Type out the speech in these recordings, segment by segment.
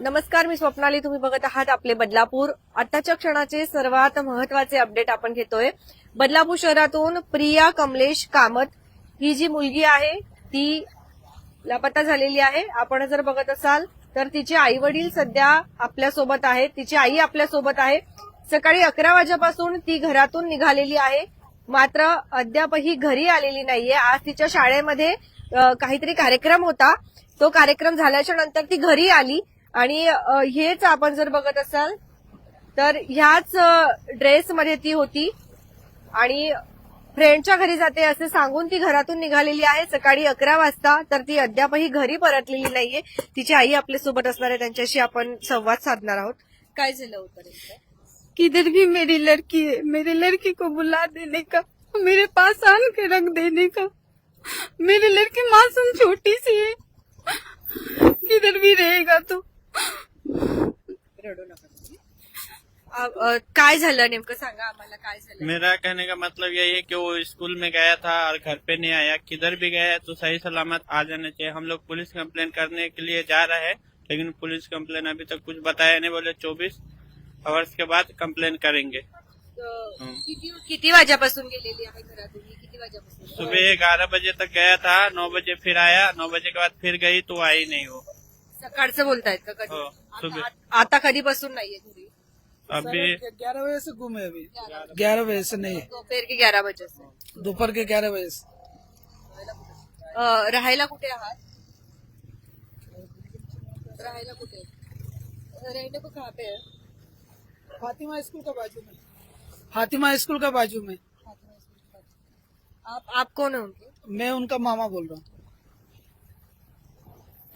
नमस्कार मी स्वप्नाली. तुम्ही बघत आहात आपले बदलापूर. आताच्या क्षणाचे सर्वात महत्त्वाचे अपडेट आपण घेतोय. बदलापूर शहरातून प्रिया कमलेश कामत ही जी मुलगी आहे ती लापता झालेली आहे. आपण जर बघत असाल तर तिचे आई वडील सध्या आपल्यासोबत आहेत. तिची आई आपल्यासोबत आहे. सकाळी अकरा वाजेपासून ती घरातून निघालेली आहे. मात्र अद्यापही घरी आलेली नाहीये. आज तिच्या शाळेमध्ये काहीतरी कार्यक्रम होता. तो कार्यक्रम झाल्याच्यानंतर ती घरी आली. आणि हेच आपण जर बघत असाल तर ह्याच ड्रेसमध्ये ती होती. आणि फ्रेंडच्या घरी जाते असं सांगून ती घरातून निघालेली आहे. सकाळी अकरा वाजता तर ती अद्यापही घरी परतलेली नाहीये. तिची आई आपल्यासोबत असणार आहे. त्यांच्याशी आपण संवाद साधणार आहोत. काय झालं होतं? किधर भी मेरी लड़की है. मेरी लड़की को बुला देने का मेरे पास आन के रख देने का। मेरी लड़की मासूम छोटी सी है। किधर भी रहेगा तो? रडू नका तुम्ही. काय झालं नेमकं? सांगा आम्हाला काय झालं? मेरा कहने का मतलब यही है कि वो स्कूल में गया था और घर पे नहीं आया। किधर भी गया है तो सही सलामत आ जाना चाहिए। हम लोग पुलिस कंप्लेन करने के लिए जा रहे हैं लेकिन पुलिस कंप्लेन अभी तक कुछ बताया नहीं। बोले चौबीस आवर्स के बाद कंप्लेन करेंगे। किती किती वाजेपासून गेलेली आहे घरातून ही किती वाजेपासून? सुबह ग्यारह बजे तक गया था नौ बजे फिर आया नौ बजे के बाद फिर गई तो आई नहीं वो। सकाळचं बोलतायत का कधी? हो, सुबह. आता- आता कधीपासून नाहीये घरी? अभी ग्यारह बजे से घूमे अभी ग्यारह बजे. से नहीं. दोपहर के ग्यारह बजे से दोपहर के ग्यारह बजे से अ, राहायला कुठे आहात? राहायला कुठे? रहने को कहाँ पे है फातिमा स्कूल का बाजू में फातिमा स्कूल का बाजू में आप आप कौन है उनके? मैं उनका मामा बोल रहा हूँ।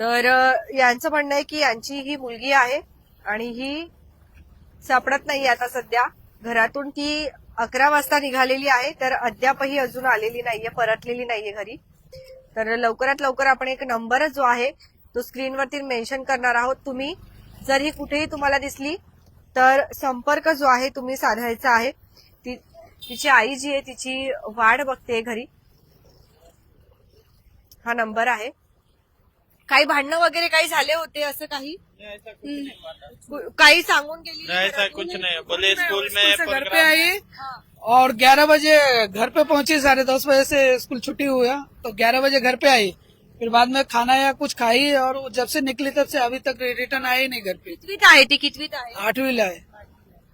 तर यांचं म्हणणं आहे की यांची ही मुलगी आहे आणि ही सापडत नाही आता सध्या. घरातून ती अकरा वाजता निघालेली आहे तर अद्यापही अजून आलेली नाहीये परतलेली नाहीये घरी. तर लवकरात लवकर आपण एक नंबर जो आहे तो स्क्रीनवरती मेन्शन करणार आहोत. तुम्ही जर ही कुठेही तुम्हाला दिसली तर संपर्क जो आहे तुम्ही साधायचा आहे. ती तिची आई जी आहे तिची वाढ बघते घरी. हा नंबर आहे. काही भांडणं वगैरे काही झाले होते असं काही? ऐसा कुछ नहीं हुआ था। कु- काही सांगून गेली ऐसा कुछ नहीं. बोले स्कूल में स्कूल से घर पे प्रोग्राम आई? हाँ. और ग्यारह बजे घर पे पहुंची साढ़े दस बजे से स्कूल छुट्टी हुआ तो ग्यारह बजे घर पे आई। फिर बाद में खाना या कुछ खाई और वो जब से निकली तब से अभी तक रिटर्न आई नहीं घर पे। कितवीत आहे ती? कितवीत आहे? आठवीं लाए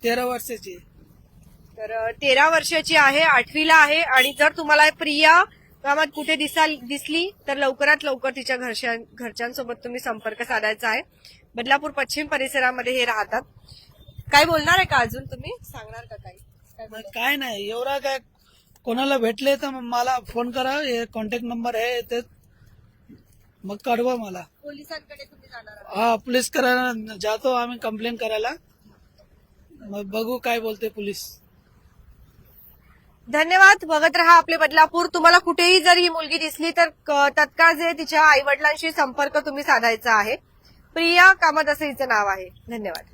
तेरह वर्षाची तर अ, तेरा वर्षाची आहे आठवीला आहे आणि जर तुम्हाला प्रिया गावात कुठे दिसाल दिसली तर लवकरात लवकर तिच्या घरच्या घरच्यांसोबत तुम्ही संपर्क साधायचा आहे. बदलापूर पश्चिम परिसरामध्ये हे राहतात. काय बोलणार आहे का अजून तुम्ही? सांगणार का काही? काय नाही एवढा काय कोणाला भेटले तर मला फोन करा हे कॉन्टॅक्ट नंबर आहे ते मग कळवा मला. पोलिसांकडे तुम्ही जाणार आहात. हा पोलीस करायला जातो आम्ही कंप्लेंट करायला. मग बघू काय बोलते पोलीस. धन्यवाद. बघत रहा आपले बदलापूर. तुम्हाला कुठेही जर ही मुलगी दिसली तर तत्काळ जे तिच्या आई वडिलांशी संपर्क तुम्ही साधायचा आहे. प्रिया कामत असं हिचं नाव आहे. धन्यवाद.